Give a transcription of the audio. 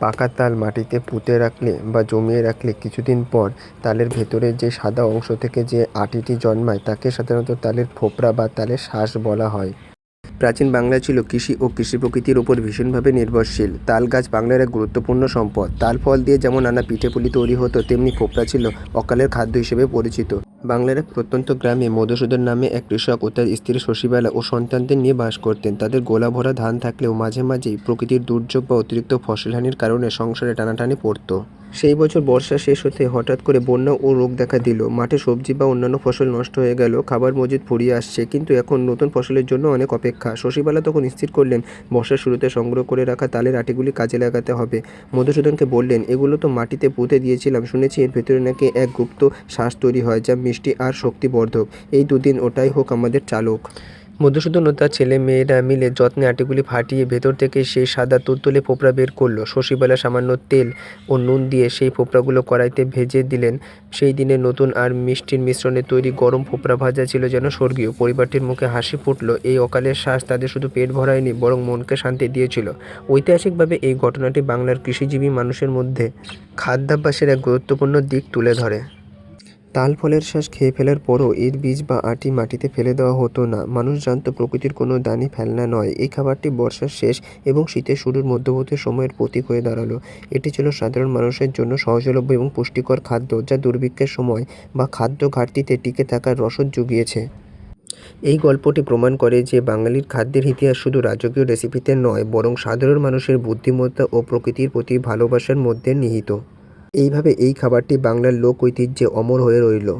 পাকা তাল মাটিতে পুঁতে রাখলে বা জমিয়ে রাখলে কিছুদিন পর তালের ভেতরের যে সাদা অংশ থেকে যে আটিটি জন্মায়, তাকে সাধারণত তালের ফোপড়া বা তালের শাঁস বলা হয়। প্রাচীন বাংলা ছিল কৃষি ও কৃষি প্রকৃতির উপর ভীষণভাবে নির্ভরশীল। তাল গাছ বাংলার এক গুরুত্বপূর্ণ সম্পদ। তাল ফল দিয়ে যেমন নানা পিঠেপুলি তৈরি হতো, তেমনি ফোপড়া ছিল অকালের খাদ্য হিসেবে পরিচিত। বাংলার এক প্রত্যন্ত গ্রামে মধুসূদন নামে এক কৃষক ও তার স্ত্রী শশীবালা ও সন্তানদের নিয়ে বাস করতেন। তাদের গোলা ভরা ধান থাকলেও মাঝে মাঝেই প্রকৃতির দুর্যোগ বা অতিরিক্ত ফসলহানির কারণে সংসারে টানাটানি পড়তো। সেই বছর বর্ষা শেষ হতে হঠাৎ করে বন্যা ও রোগ দেখা দিল। মাঠে সবজি বা অন্যান্য ফসল নষ্ট হয়ে গেল, খাবার মজুদ ফুরিয়ে আসছে, কিন্তু এখন নতুন ফসলের জন্য অনেক অপেক্ষা। শশীবালা তখন স্থির করলেন, বর্ষার শুরুতে সংগ্রহ করে রাখা তালের আটিগুলি কাজে লাগাতে হবে। মধুসূদনকে বললেন, এগুলো তো মাটিতে পুঁতে দিয়েছিলাম, শুনেছি এর ভেতরে নাকি এক গুপ্ত শ্বাস তৈরি হয়, যা মিষ্টি আর শক্তিবর্ধক। এই দুদিন ওটাই হোক আমাদের চালক। মধুসূদন ও তার ছেলে মেয়েরা মিলে যত্নে আটিগুলি ফাটিয়ে ভেতর থেকে সেই সাদা তুলতুলে ফোপড়া বের করল। শশীবালা সামান্য তেল ও নুন দিয়ে সেই ফোপড়াগুলো কড়াইতে ভেজে দিলেন। সেই দিনে নতুন আর মিষ্টির মিশ্রণে তৈরি গরম ফোপড়া ভাজা ছিল যেন স্বর্গীয়। পরিবারটির মুখে হাসি ফুটলো। এই অকালের শ্বাস তাদের শুধু পেট ভরায়নি, বরং মনকে শান্তি দিয়েছিল। ঐতিহাসিকভাবে এই ঘটনাটি বাংলার কৃষিজীবী মানুষের মধ্যে খাদ্যাভ্যাসের এক গুরুত্বপূর্ণ দিক তুলে ধরে। তাল ফলের শ্বাস খেয়ে ফেলার পরও এর বীজ বা আটি মাটিতে ফেলে দেওয়া হতো না। মানুষ জানতো, প্রকৃতির কোনো দানি ফেলনা নয়। এই খাবারটি বর্ষার শেষ এবং শীতের শুরুর মধ্যবর্তী সময়ের প্রতীক হয়ে দাঁড়াল। এটি ছিল সাধারণ মানুষের জন্য সহজলভ্য এবং পুষ্টিকর খাদ্য, যা দুর্ভিক্ষের সময় বা খাদ্য ঘাটতিতে টিকে থাকার রসদ জুগিয়েছে। এই গল্পটি প্রমাণ করে যে বাঙালির খাদ্যের ইতিহাস শুধু রাজকীয় রেসিপিতে নয়, বরং সাধারণ মানুষের বুদ্ধিমত্তা ও প্রকৃতির প্রতি ভালোবাসার মধ্যে নিহিত। এইভাবে এই খাবারটি বাংলার লোক ঐতিহ্যে অমর হয়ে রইল।